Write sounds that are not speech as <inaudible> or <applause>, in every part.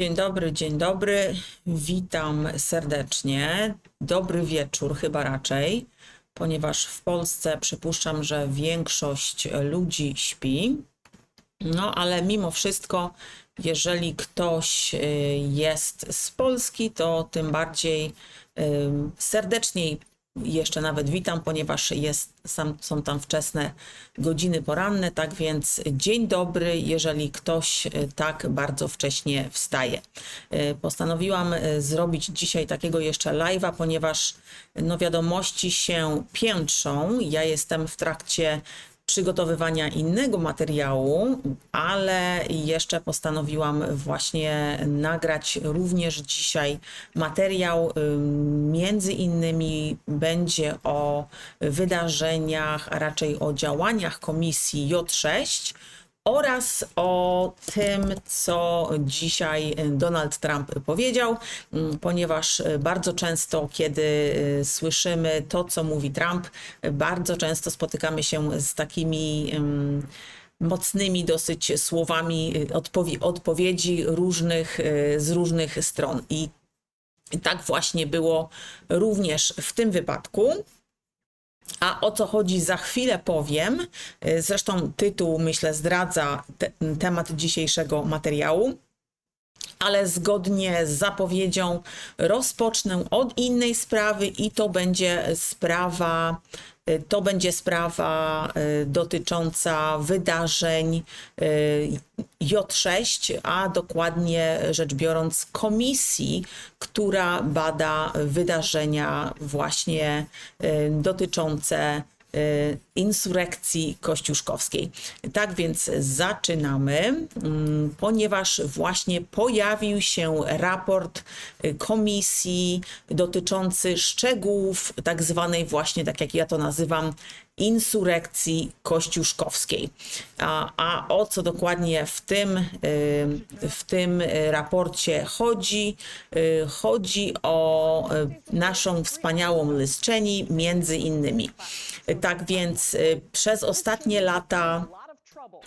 Dzień dobry, dzień dobry. Witam serdecznie. Dobry wieczór, chyba raczej, ponieważ w Polsce przypuszczam, że większość ludzi śpi. No, ale mimo wszystko, jeżeli ktoś y, jest z Polski, to tym bardziej serdeczniej jeszcze nawet witam, ponieważ jest, sam, są tam wczesne godziny poranne, tak więc dzień dobry, jeżeli ktoś y, tak bardzo wcześnie wstaje. Y, Postanowiłam y, zrobić dzisiaj takiego jeszcze live'a, ponieważ no wiadomości się piętrzą. Ja jestem w trakcie przygotowywania innego materiału, ale jeszcze postanowiłam właśnie nagrać również dzisiaj materiał. Między innymi będzie o wydarzeniach, a raczej o działaniach komisji J6 oraz o tym, co dzisiaj Donald Trump powiedział, mm, ponieważ bardzo często, kiedy y, słyszymy to, co mówi Trump, bardzo często spotykamy się z takimi. ym, Mocnymi dosyć słowami y, odpowie- odpowiedzi różnych, y, z różnych stron. I tak właśnie było również w tym wypadku. A o co chodzi za chwilę powiem. Y, Zresztą tytuł, myślę, zdradza te, temat dzisiejszego materiału. Ale zgodnie z zapowiedzią rozpocznę od innej sprawy i to będzie sprawa, y, to będzie sprawa y, dotycząca wydarzeń y, J6, a dokładnie rzecz biorąc komisji, która bada wydarzenia właśnie dotyczące y, insurekcji kościuszkowskiej. Tak więc zaczynamy, mm, ponieważ właśnie pojawił się raport y, komisji dotyczący szczegółów tak zwanej właśnie, tak jak ja to nazywam, insurekcji kościuszkowskiej. A, a o co dokładnie w tym, y, w tym raporcie chodzi? Y, Chodzi o y, naszą wspaniałą Lyszczeni między innymi. Tak więc przez ostatnie lata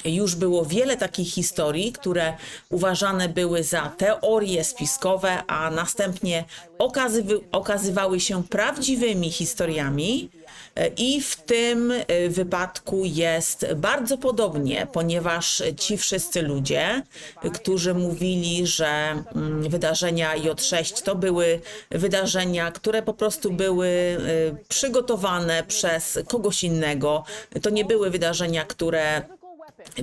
już było wiele takich historii, które uważane były za teorie spiskowe, a następnie okazywy, okazywały się prawdziwymi historiami. I w tym e, wypadku jest bardzo podobnie, ponieważ ci wszyscy ludzie, którzy mówili, że mm, wydarzenia J6 to były wydarzenia, które po prostu były e, przygotowane przez kogoś innego, to nie były wydarzenia, które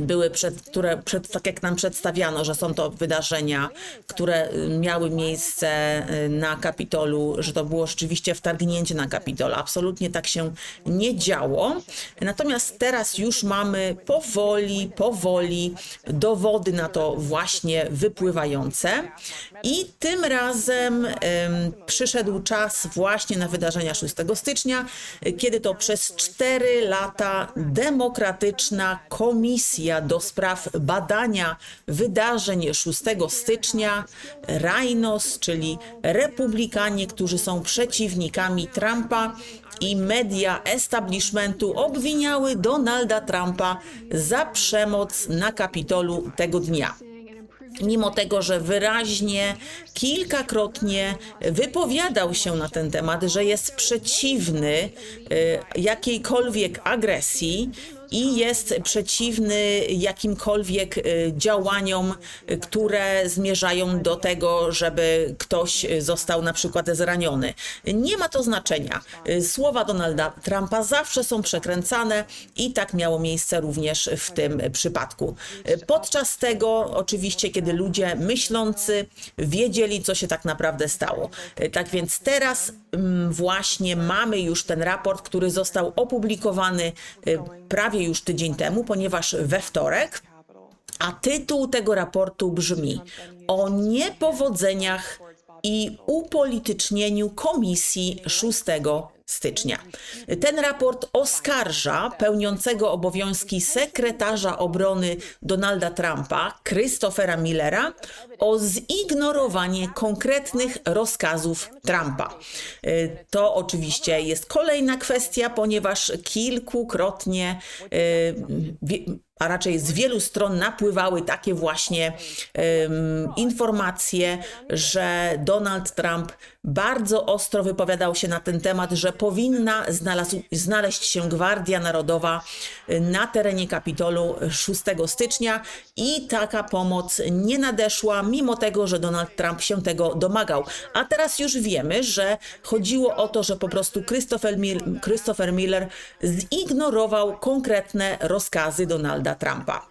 były przed, które przed, tak jak nam przedstawiano, że są to wydarzenia, które y, miały miejsce y, na Kapitolu, że to było rzeczywiście wtargnięcie na Kapitol. Absolutnie tak się nie działo. Natomiast teraz już mamy powoli, powoli dowody na to właśnie wypływające. I tym razem przyszedł czas właśnie na wydarzenia 6 stycznia, kiedy to przez 4 lata demokratyczna komisja do spraw badania wydarzeń 6 stycznia, Rhinos, czyli republikanie, którzy są przeciwnikami Trumpa i media establishmentu obwiniały Donalda Trumpa za przemoc na Kapitolu tego dnia mimo tego, że wyraźnie kilkakrotnie wypowiadał się na ten temat, że jest przeciwny y, jakiejkolwiek agresji i jest przeciwny jakimkolwiek y, działaniom, y, które zmierzają do tego, żeby ktoś y, został na przykład zraniony. Nie ma to znaczenia. Słowa Donalda Trumpa zawsze są przekręcane i tak miało miejsce również w tym przypadku. Podczas tego, oczywiście, kiedy ludzie myślący wiedzieli, co się tak naprawdę stało. Tak więc teraz mm, właśnie mamy już ten raport, który został opublikowany prawie już tydzień temu, ponieważ we wtorek a tytuł tego raportu brzmi o niepowodzeniach i upolitycznieniu komisji 6 stycznia. Ten raport oskarża pełniącego obowiązki sekretarza obrony Donalda Trumpa, Christophera Millera, o zignorowanie konkretnych rozkazów Trumpa. To oczywiście jest kolejna kwestia, ponieważ kilkukrotnie wie- a raczej z wielu stron napływały takie właśnie em, informacje, że Donald Trump bardzo ostro wypowiadał się na ten temat, że powinna znalazł, znaleźć się Gwardia Narodowa na terenie Kapitolu 6 stycznia i taka pomoc nie nadeszła, mimo tego, że Donald Trump się tego domagał. A teraz już wiemy, że chodziło o to, że po prostu Christopher, Mil- Christopher Miller zignorował konkretne rozkazy Donalda Trumpa.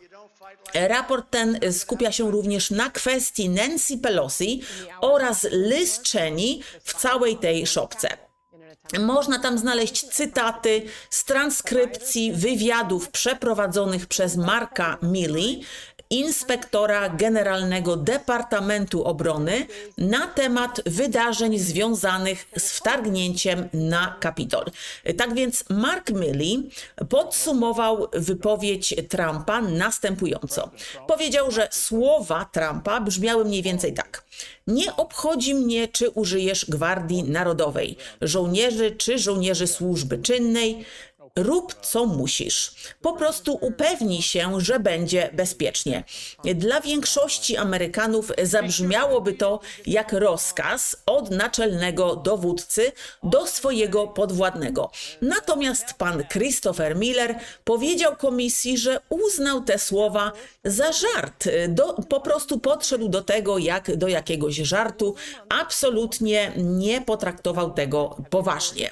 Raport ten skupia się również na kwestii Nancy Pelosi oraz Liz Cheney w całej tej szopce. Można tam znaleźć cytaty z transkrypcji wywiadów przeprowadzonych przez Marka Milley, inspektora generalnego Departamentu Obrony, na temat wydarzeń związanych z wtargnięciem na Kapitol. Tak więc Mark Milley podsumował wypowiedź Trumpa następująco. Powiedział, że słowa Trumpa brzmiały mniej więcej tak. Nie obchodzi mnie, czy użyjesz Gwardii Narodowej, żołnierzy czy żołnierzy służby czynnej. Rób co musisz. Po prostu upewnij się, że będzie bezpiecznie. Dla większości Amerykanów zabrzmiałoby to jak rozkaz od naczelnego dowódcy do swojego podwładnego. Natomiast pan Christopher Miller powiedział komisji, że uznał te słowa za żart. Do, po prostu podszedł do tego jak do jakiegoś żartu. Absolutnie nie potraktował tego poważnie.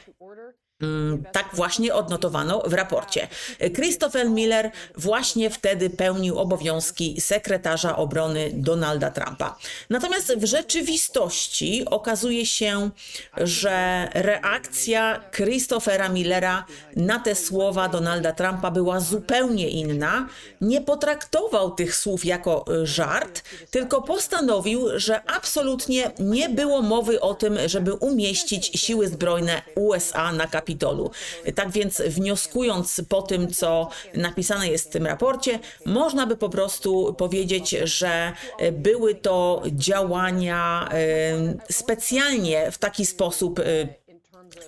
Mm, Tak właśnie odnotowano w raporcie. Christopher Miller właśnie wtedy pełnił obowiązki sekretarza obrony Donalda Trumpa. Natomiast w rzeczywistości okazuje się, że reakcja Christophera Millera na te słowa Donalda Trumpa była zupełnie inna. Nie potraktował tych słów jako y, żart, tylko postanowił, że absolutnie nie było mowy o tym, żeby umieścić siły zbrojne USA na Kapitolu. Tak więc wnioskując po tym, co napisane jest w tym raporcie, można by po prostu powiedzieć, że e, były to działania e, specjalnie w taki sposób e,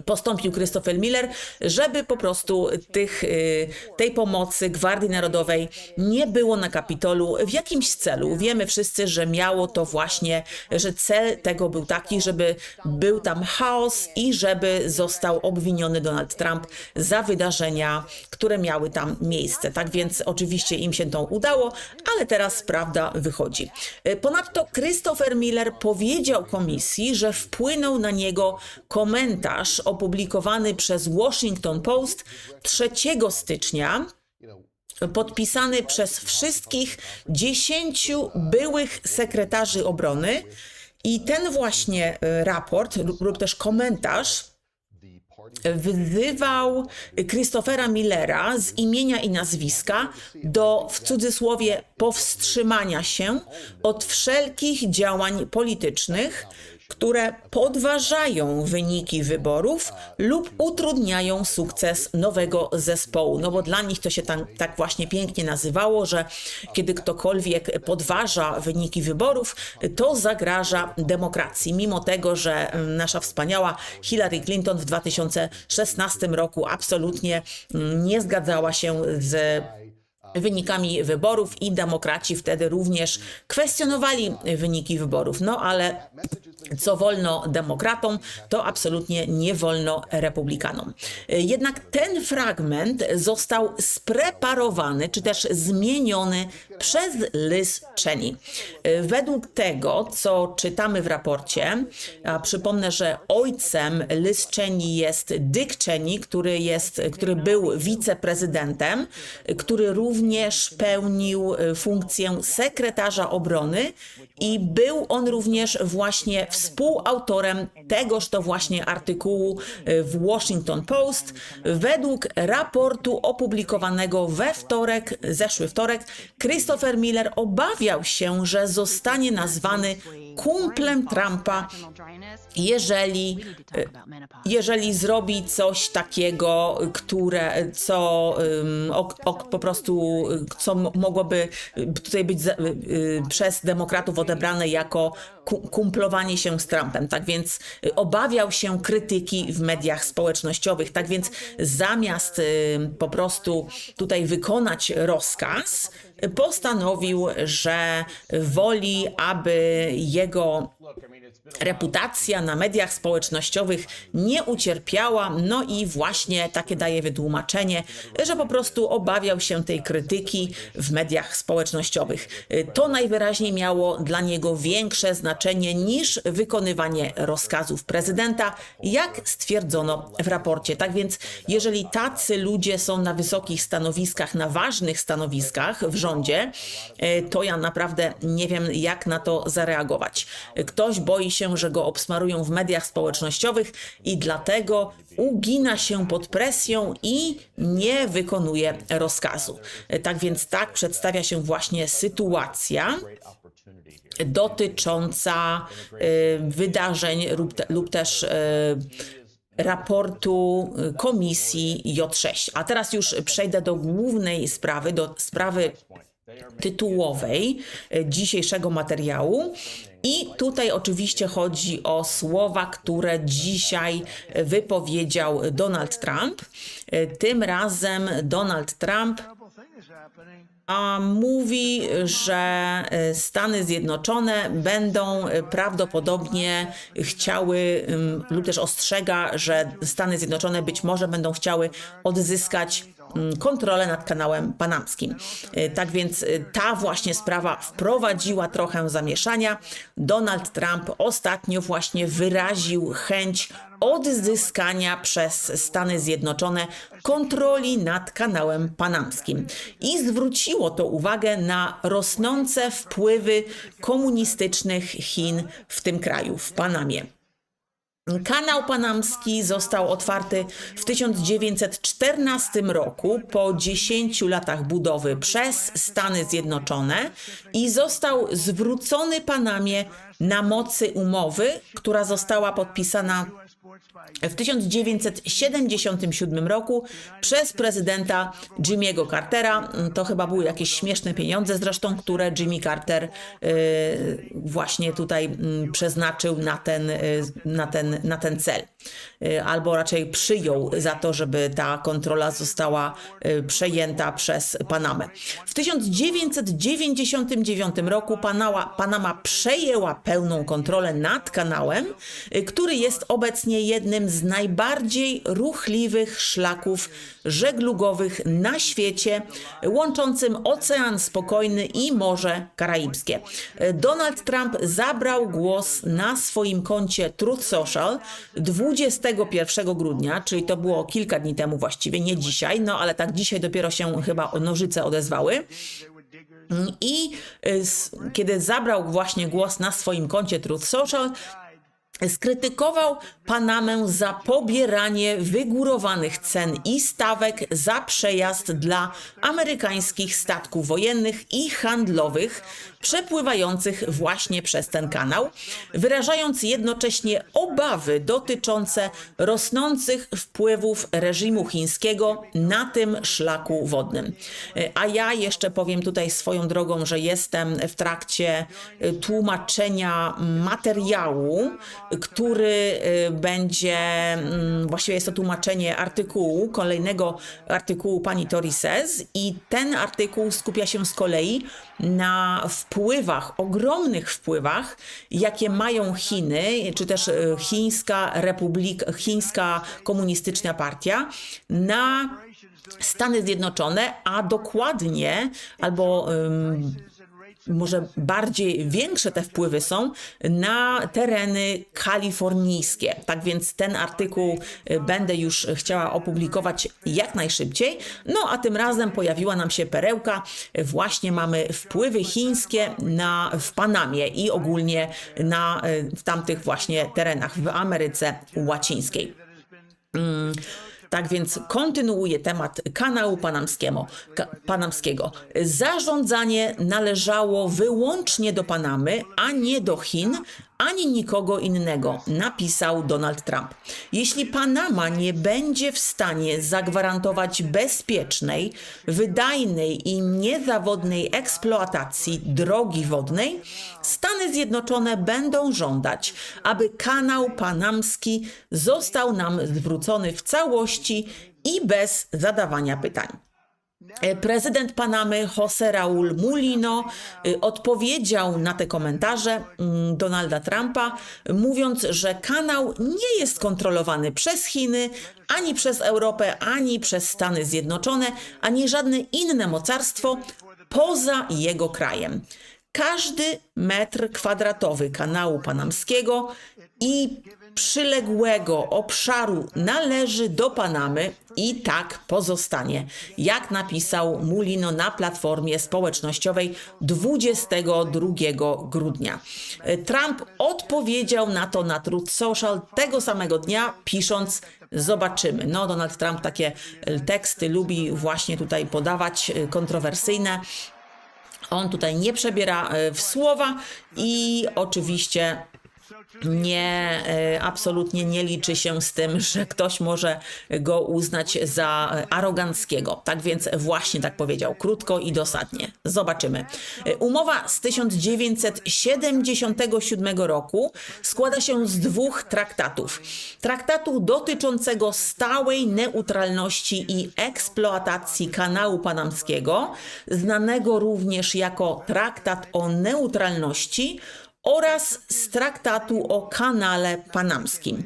postąpił Christopher Miller, żeby po prostu tych, y, tej pomocy Gwardii Narodowej nie było na Kapitolu w jakimś celu. Wiemy wszyscy, że miało to właśnie, że cel tego był taki, żeby był tam chaos i żeby został obwiniony Donald Trump za wydarzenia, które miały tam miejsce. Tak więc oczywiście im się to udało, ale teraz prawda wychodzi. Y, Ponadto Christopher Miller powiedział komisji, że wpłynął na niego komentarz opublikowany przez Washington Post 3 stycznia, podpisany przez wszystkich 10 byłych sekretarzy obrony. I ten właśnie y, raport lub lub też komentarz wzywał Christophera Millera z imienia i nazwiska do, w cudzysłowie, powstrzymania się od wszelkich działań politycznych, które podważają wyniki wyborów lub utrudniają sukces nowego zespołu. No bo dla nich to się tam, tak właśnie pięknie nazywało, że kiedy ktokolwiek podważa wyniki wyborów, to zagraża demokracji. Mimo tego, że mm, nasza wspaniała Hillary Clinton w 2016 roku absolutnie mm, nie zgadzała się z wynikami wyborów i demokraci wtedy również kwestionowali wyniki wyborów. No ale co wolno demokratom, to absolutnie nie wolno republikanom. Jednak ten fragment został spreparowany, czy też zmieniony przez Liz Cheney. Według tego, co czytamy w raporcie, a przypomnę, że ojcem Liz Cheney jest Dick Cheney, który, jest, który był wiceprezydentem, który również pełnił e, funkcję sekretarza obrony i był on również właśnie współautorem tegoż to właśnie artykułu e, w Washington Post. Według raportu opublikowanego we wtorek, zeszły wtorek, Christopher Miller obawiał się, że zostanie nazwany kumplem Trumpa, jeżeli, jeżeli zrobi coś takiego, które, co o, o, po prostu, co mogłoby y, tutaj być y, y, przez demokratów odebrane jako ku- kumplowanie się z Trumpem, tak więc obawiał się krytyki w mediach społecznościowych, tak więc zamiast po prostu tutaj wykonać rozkaz, postanowił, że woli, aby jego reputacja na mediach społecznościowych nie ucierpiała, no i właśnie takie daje wytłumaczenie, że po prostu obawiał się tej krytyki w mediach społecznościowych. To najwyraźniej miało dla niego większe znaczenie niż wykonywanie rozkazów prezydenta, jak stwierdzono w raporcie. Tak więc, jeżeli tacy ludzie są na wysokich stanowiskach, na ważnych stanowiskach w rządzie, e, to ja naprawdę nie wiem, jak na to zareagować. Ktoś boi się, że go obsmarują w mediach społecznościowych i dlatego ugina się pod presją i nie wykonuje rozkazu. Tak więc tak przedstawia się właśnie sytuacja dotycząca y, wydarzeń lub, lub też y, raportu y, komisji J6. A teraz już przejdę do głównej sprawy, do sprawy tytułowej y, dzisiejszego materiału. I tutaj oczywiście chodzi o słowa, które dzisiaj wypowiedział Donald Trump. Y, Tym razem Donald Trump a mówi, że Stany Zjednoczone będą prawdopodobnie chciały, ym, lub też ostrzega, że Stany Zjednoczone być może będą chciały odzyskać kontrolę nad kanałem panamskim. Y, Tak więc y, ta właśnie sprawa wprowadziła trochę zamieszania. Donald Trump ostatnio właśnie wyraził chęć odzyskania przez Stany Zjednoczone kontroli nad kanałem panamskim. I zwróciło to uwagę na rosnące wpływy komunistycznych Chin w tym kraju, w Panamie. Kanał Panamski został otwarty w 1914 roku po 10 latach budowy przez Stany Zjednoczone i został zwrócony Panamie na mocy umowy, która została podpisana w 1977 roku przez prezydenta Jimmy'ego Cartera. To chyba były jakieś śmieszne pieniądze zresztą, które Jimmy Carter y, właśnie tutaj mm, przeznaczył na ten, y, na ten, na ten cel. Y, Albo raczej przyjął za to, żeby ta kontrola została przejęta przez Panamę. W 1999 roku Panama, Panama przejęła pełną kontrolę nad kanałem, który jest obecnie jednym z najbardziej ruchliwych szlaków żeglugowych na świecie, łączącym Ocean Spokojny i Morze Karaibskie. Donald Trump zabrał głos na swoim koncie Truth Social 21 grudnia, czyli to było kilka dni temu właściwie, nie dzisiaj, no ale tak dzisiaj dopiero się chyba nożyce odezwały. I y, kiedy zabrał właśnie głos na swoim koncie Truth Social, skrytykował Panamę za pobieranie wygórowanych cen i stawek za przejazd dla amerykańskich statków wojennych i handlowych przepływających właśnie przez ten kanał, wyrażając jednocześnie obawy dotyczące rosnących wpływów reżimu chińskiego na tym szlaku wodnym. A ja jeszcze powiem tutaj swoją drogą, że jestem w trakcie y, tłumaczenia materiału, który y, będzie, mm, właściwie jest to tłumaczenie artykułu, kolejnego artykułu pani Tori Says i ten artykuł skupia się z kolei na wpływach, ogromnych wpływach, jakie mają Chiny, czy też y, Chińska Republika, Chińska Komunistyczna Partia na Stany Zjednoczone, a dokładnie albo ym, może bardziej większe te wpływy są na tereny kalifornijskie. Tak więc ten artykuł y, będę już chciała opublikować jak najszybciej. No a tym razem pojawiła nam się perełka. Właśnie mamy wpływy chińskie na, w Panamie i ogólnie na, y, w tamtych właśnie terenach w Ameryce Łacińskiej. Tak więc kontynuuję temat kanału panamskiego. Ka, panamskiego. Zarządzanie należało wyłącznie do Panamy, a nie do Chin, ani nikogo innego, napisał Donald Trump. Jeśli Panama nie będzie w stanie zagwarantować bezpiecznej, wydajnej i niezawodnej eksploatacji drogi wodnej, Stany Zjednoczone będą żądać, aby kanał panamski został nam zwrócony w całości i bez zadawania pytań. E, Prezydent Panamy José Raúl Mulino y, odpowiedział na te komentarze mm, Donalda Trumpa, mówiąc, że kanał nie jest kontrolowany przez Chiny, ani przez Europę, ani przez Stany Zjednoczone, ani żadne inne mocarstwo poza jego krajem. Każdy metr kwadratowy kanału panamskiego i przyległego obszaru należy do Panamy i tak pozostanie, jak napisał Mulino na platformie społecznościowej 22 grudnia. Trump odpowiedział na to na Truth Social tego samego dnia, pisząc Zobaczymy. No, Donald Trump takie e, teksty lubi właśnie tutaj podawać, e, kontrowersyjne. On tutaj nie przebiera e, w słowa i oczywiście nie, e, absolutnie nie liczy się z tym, że ktoś może go uznać za aroganckiego. Tak więc właśnie tak powiedział, krótko i dosadnie. Zobaczymy. E, Umowa z 1977 roku składa się z dwóch traktatów. Traktatu dotyczącego stałej neutralności i eksploatacji kanału panamskiego, znanego również jako Traktat o neutralności oraz z traktatu o kanale panamskim.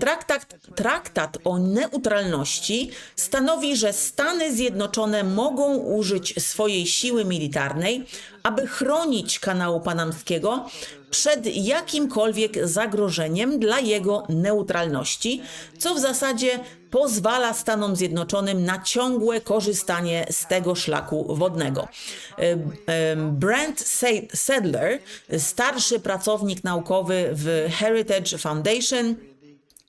Traktat, traktat o neutralności stanowi, że Stany Zjednoczone mogą użyć swojej siły militarnej, aby chronić kanału panamskiego przed jakimkolwiek zagrożeniem dla jego neutralności, co w zasadzie pozwala Stanom Zjednoczonym na ciągłe korzystanie z tego szlaku wodnego. Em, em, Brent Sadler, starszy pracownik naukowy w Heritage Foundation,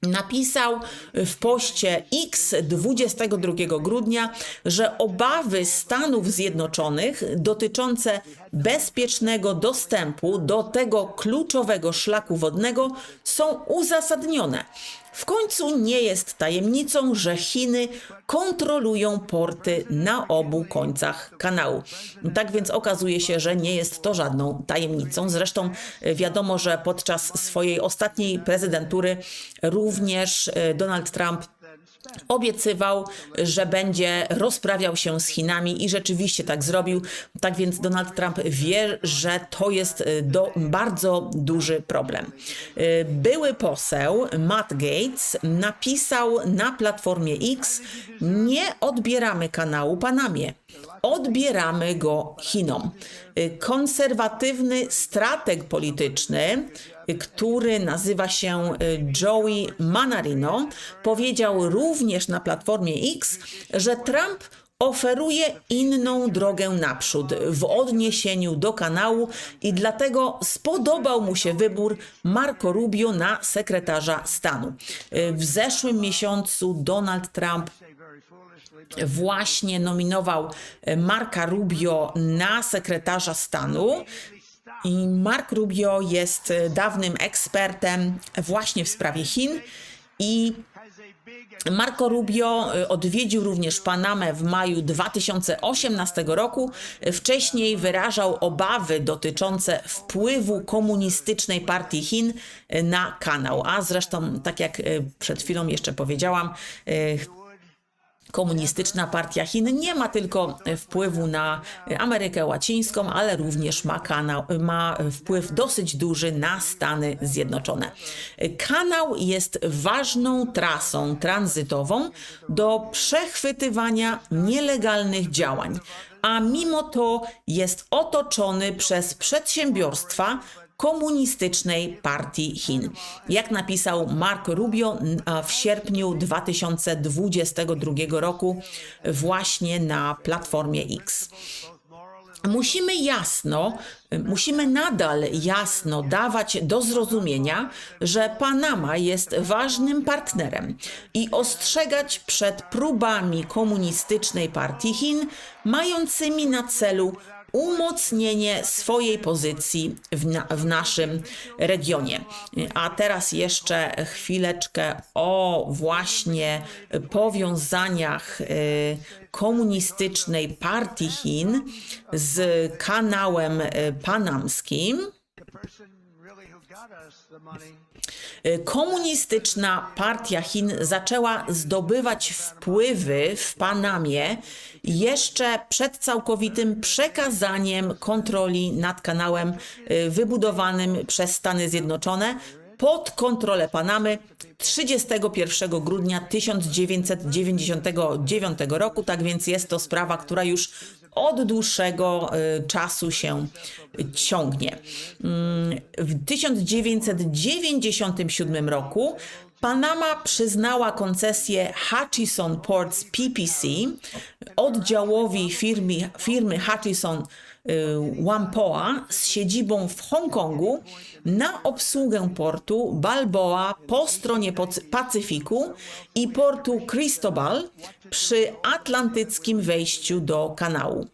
napisał w poście X 22 grudnia, że obawy Stanów Zjednoczonych dotyczące bezpiecznego dostępu do tego kluczowego szlaku wodnego są uzasadnione. W końcu nie jest tajemnicą, że Chiny kontrolują porty na obu końcach kanału. Tak więc okazuje się, że nie jest to żadną tajemnicą. Zresztą e, wiadomo, że podczas swojej ostatniej prezydentury również e, Donald Trump obiecywał, że będzie rozprawiał się z Chinami i rzeczywiście tak zrobił. Tak więc Donald Trump wie, że to jest y, do, bardzo duży problem. Y, Były poseł Matt Gates napisał na platformie X: Nie odbieramy kanału Panamie. Odbieramy go Chinom. Y, Konserwatywny strateg polityczny który nazywa się y, Joey Manarino, powiedział również na platformie X, że Trump oferuje inną drogę naprzód w odniesieniu do kanału i dlatego spodobał mu się wybór Marco Rubio na sekretarza stanu. Y, W zeszłym miesiącu Donald Trump właśnie nominował y, Marka Rubio na sekretarza stanu. I Mark Rubio jest e, dawnym ekspertem właśnie w sprawie Chin i Marco Rubio e, odwiedził również Panamę w maju 2018 roku. Wcześniej wyrażał obawy dotyczące wpływu komunistycznej partii Chin e, na kanał. A zresztą, tak jak przed chwilą jeszcze powiedziałam, komunistyczna partia Chin nie ma tylko wpływu na Amerykę Łacińską, ale również ma, kanał, ma wpływ dosyć duży na Stany Zjednoczone. Kanał jest ważną trasą tranzytową do przechwytywania nielegalnych działań, a mimo to jest otoczony przez przedsiębiorstwa, komunistycznej partii Chin. Jak napisał Mark Rubio w sierpniu 2022 roku właśnie na platformie X. Musimy jasno, musimy nadal jasno dawać do zrozumienia, że Panama jest ważnym partnerem i ostrzegać przed próbami komunistycznej partii Chin mającymi na celu umocnienie swojej pozycji w, na, w naszym regionie. A teraz jeszcze chwileczkę o właśnie powiązaniach y, komunistycznej partii Chin z kanałem y, panamskim. Money Komunistyczna partia Chin zaczęła zdobywać wpływy w Panamie jeszcze przed całkowitym przekazaniem kontroli nad kanałem y, wybudowanym przez Stany Zjednoczone pod kontrolę Panamy 31 grudnia 1999 roku. Tak więc jest to sprawa, która już od dłuższego y, czasu się ciągnie. Mm, W 1997 roku Panama przyznała koncesję Hutchison Ports PPC oddziałowi firmy, firmy Hutchison y, Whampoa z siedzibą w Hongkongu na obsługę portu Balboa po stronie Pacyfiku i portu Cristobal przy atlantyckim wejściu do kanału.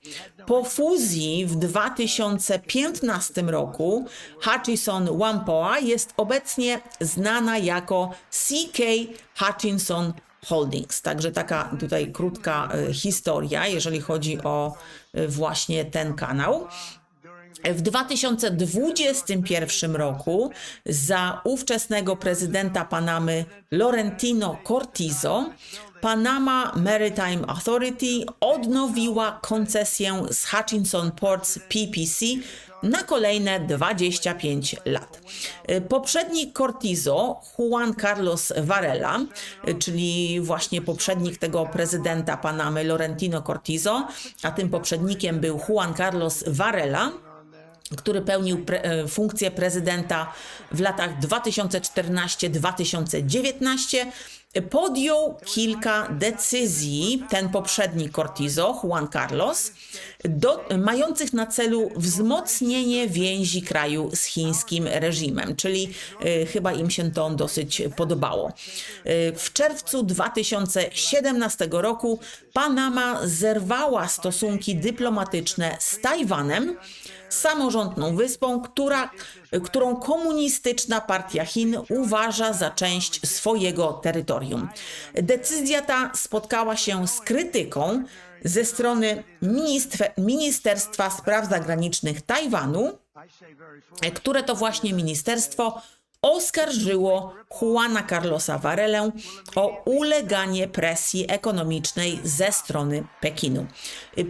Po fuzji w 2015 roku Hutchison Whampoa jest obecnie znana jako CK Hutchinson Holdings. Także taka tutaj krótka e, historia, jeżeli chodzi o e, właśnie ten kanał. W 2021 roku za ówczesnego prezydenta Panamy Laurentino Cortizo Panama Maritime Authority odnowiła koncesję z Hutchinson Ports PPC na kolejne 25 lat. Poprzednik Cortizo, Juan Carlos Varela, czyli właśnie poprzednik tego prezydenta Panamy Laurentino Cortizo, a tym poprzednikiem był Juan Carlos Varela, który pełnił pre, e, funkcję prezydenta w latach 2014-2019, podjął kilka decyzji, ten poprzedni Cortizo, Juan Carlos, do, mających na celu wzmocnienie więzi kraju z chińskim reżimem, czyli e, chyba im się to dosyć podobało. E, w czerwcu 2017 roku Panama zerwała stosunki dyplomatyczne z Tajwanem, samorządną wyspą, która, którą komunistyczna partia Chin uważa za część swojego terytorium. Decyzja ta spotkała się z krytyką ze strony Ministerstwa Spraw Zagranicznych Tajwanu, które to właśnie ministerstwo oskarżyło Juana Carlosa Varelę o uleganie presji ekonomicznej ze strony Pekinu.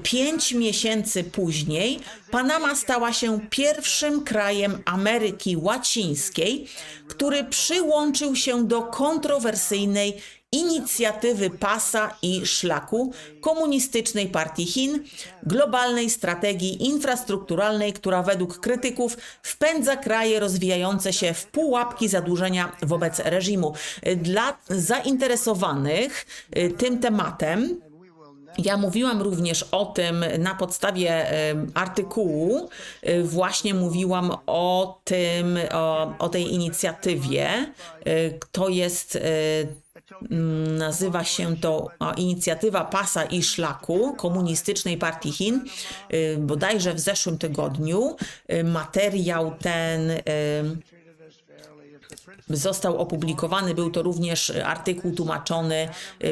Pięć miesięcy później Panama stała się pierwszym krajem Ameryki Łacińskiej, który przyłączył się do kontrowersyjnej inicjatywy pasa i szlaku komunistycznej partii Chin, globalnej strategii infrastrukturalnej, która według krytyków wpędza kraje rozwijające się w pułapki zadłużenia wobec reżimu. Dla zainteresowanych y, tym tematem, ja mówiłam również o tym na podstawie em, artykułu, y, właśnie mówiłam o tym, o, o tej inicjatywie. Y, To jest, y, nazywa się to Inicjatywa Pasa i Szlaku Komunistycznej Partii Chin. Y, Bodajże w zeszłym tygodniu y, materiał ten y, został opublikowany. Był to również artykuł tłumaczony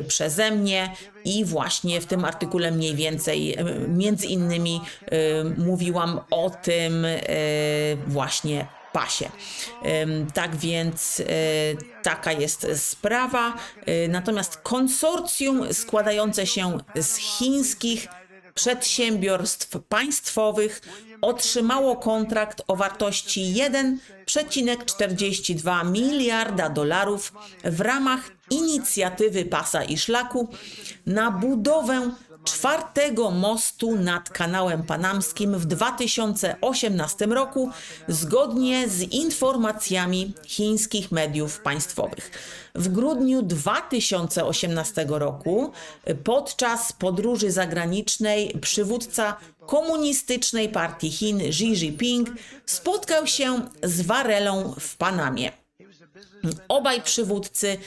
przeze mnie i właśnie w tym artykule mniej więcej, między innymi mówiłam o tym właśnie pasie. Tak więc y, taka jest sprawa. Y, Natomiast konsorcjum składające się z chińskich przedsiębiorstw państwowych otrzymało kontrakt o wartości 1,42 miliarda dolarów w ramach inicjatywy Pasa i Szlaku na budowę czwartego mostu nad kanałem panamskim w 2018 roku, zgodnie z informacjami chińskich mediów państwowych. W grudniu 2018 roku, podczas podróży zagranicznej, przywódca komunistycznej partii Chin Xi Jinping spotkał się z Varelą w Panamie. Obaj przywódcy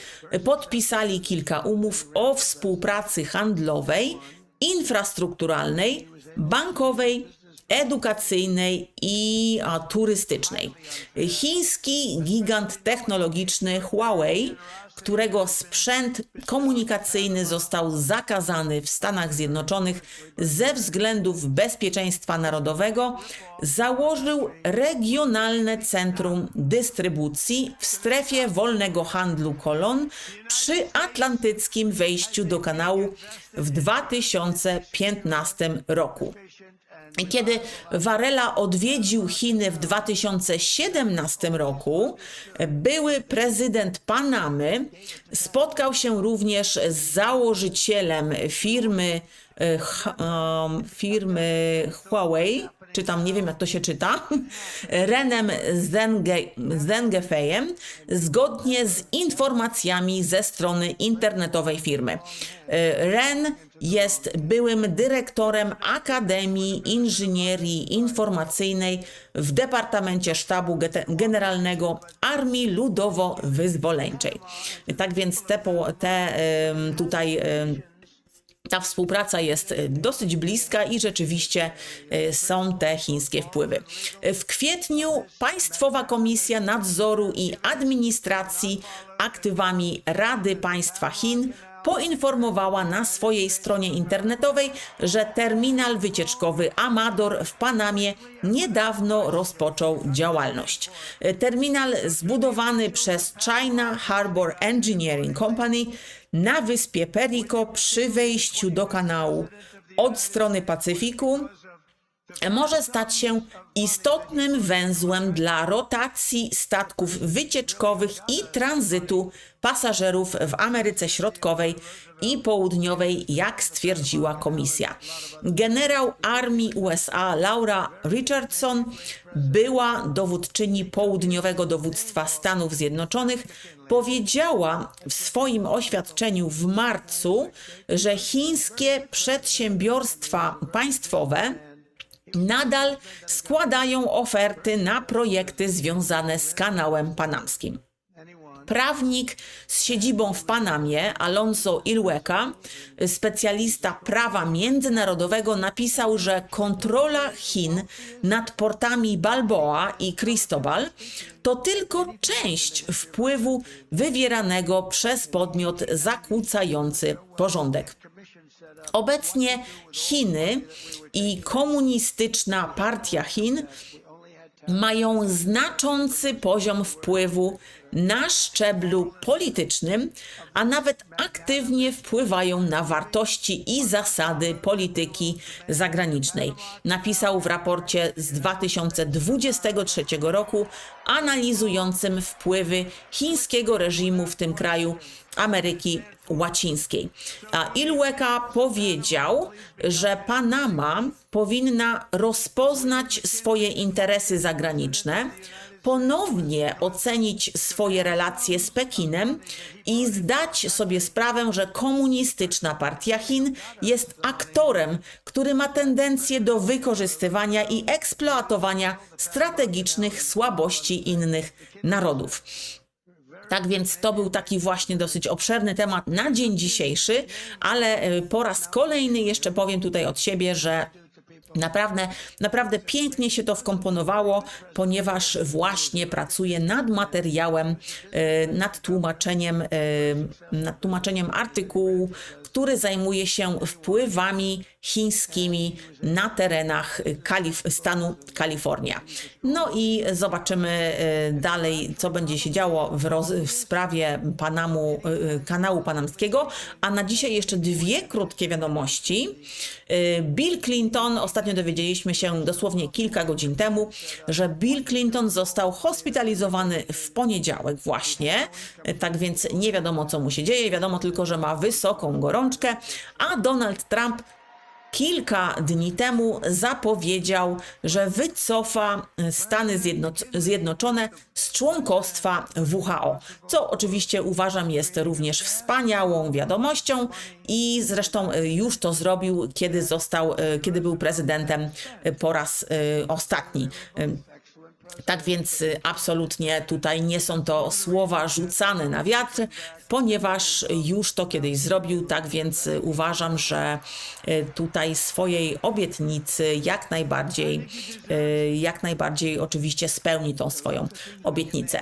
podpisali kilka umów o współpracy handlowej, infrastrukturalnej, bankowej edukacyjnej i turystycznej. Chiński gigant technologiczny Huawei, którego sprzęt komunikacyjny został zakazany w Stanach Zjednoczonych ze względów bezpieczeństwa narodowego, założył regionalne centrum dystrybucji w strefie wolnego handlu kolon przy atlantyckim wejściu do kanału w 2015 roku. Kiedy Varela odwiedził Chiny w 2017 roku, były prezydent Panamy spotkał się również z założycielem firmy, e, firmy Huawei, czy tam nie wiem jak to się czyta, <laughs> Renem Zenge, Zengefejem, zgodnie z informacjami ze strony internetowej firmy. E, Ren jest byłym dyrektorem Akademii Inżynierii Informacyjnej w Departamencie Sztabu Generalnego Armii Ludowo-Wyzwoleńczej. Tak więc te, te tutaj ta współpraca jest e, dosyć bliska i rzeczywiście e, są te chińskie wpływy. W kwietniu Państwowa Komisja Nadzoru i Administracji aktywami Rady Państwa Chin poinformowała na swojej stronie internetowej, że terminal wycieczkowy Amador w Panamie niedawno rozpoczął działalność. Terminal zbudowany przez China Harbor Engineering Company na wyspie Perico przy wejściu do kanału. Od strony Pacyfiku może stać się istotnym węzłem dla rotacji statków wycieczkowych i tranzytu pasażerów w Ameryce Środkowej i Południowej, jak stwierdziła komisja. Generał armii USA Laura Richardson, była dowódczyni południowego dowództwa Stanów Zjednoczonych, powiedziała w swoim oświadczeniu w marcu, że chińskie przedsiębiorstwa państwowe nadal składają oferty na projekty związane z kanałem panamskim. Prawnik z siedzibą w Panamie, Alonso Ilweka, specjalista prawa międzynarodowego, napisał, że kontrola Chin nad portami Balboa i Cristobal to tylko część wpływu wywieranego przez podmiot zakłócający porządek. Obecnie Chiny i komunistyczna partia Chin mają znaczący poziom wpływu na szczeblu politycznym, a nawet aktywnie wpływają na wartości i zasady polityki zagranicznej. Napisał w raporcie z 2023 roku analizującym wpływy chińskiego reżimu w tym kraju Ameryki Łacińskiej. Ilweka powiedział, że Panama powinna rozpoznać swoje interesy zagraniczne, ponownie ocenić swoje relacje z Pekinem i zdać sobie sprawę, że komunistyczna partia Chin jest aktorem, który ma tendencję do wykorzystywania i eksploatowania strategicznych słabości innych narodów. Tak więc to był taki właśnie dosyć obszerny temat na dzień dzisiejszy, ale e, po raz kolejny jeszcze powiem tutaj od siebie, że Naprawdę, naprawdę pięknie się to wkomponowało, ponieważ właśnie pracuję nad materiałem, e, nad tłumaczeniem, e, nad tłumaczeniem artykułu, który zajmuje się wpływami chińskimi na terenach Kalif- stanu Kalifornia. No i zobaczymy e, dalej, co będzie się działo w, w sprawie Panamu, e, kanału panamskiego. A na dzisiaj jeszcze dwie krótkie wiadomości. E, Bill Clinton, ostatnio dowiedzieliśmy się dosłownie kilka godzin temu, że Bill Clinton został hospitalizowany w poniedziałek właśnie. Tak więc nie wiadomo, co mu się dzieje. Wiadomo tylko, że ma wysoką gorączkę, a Donald Trump kilka dni temu zapowiedział, że wycofa Stany Zjednoc- Zjednoczone z członkostwa WHO, co oczywiście uważam jest również wspaniałą wiadomością i zresztą y, już to zrobił, kiedy został, y, kiedy był prezydentem y, po raz ostatni. Tak więc absolutnie tutaj nie są to słowa rzucane na wiatr, ponieważ już to kiedyś zrobił, tak więc y, uważam, że y, tutaj swojej obietnicy jak najbardziej, y, jak najbardziej oczywiście spełni tą swoją obietnicę.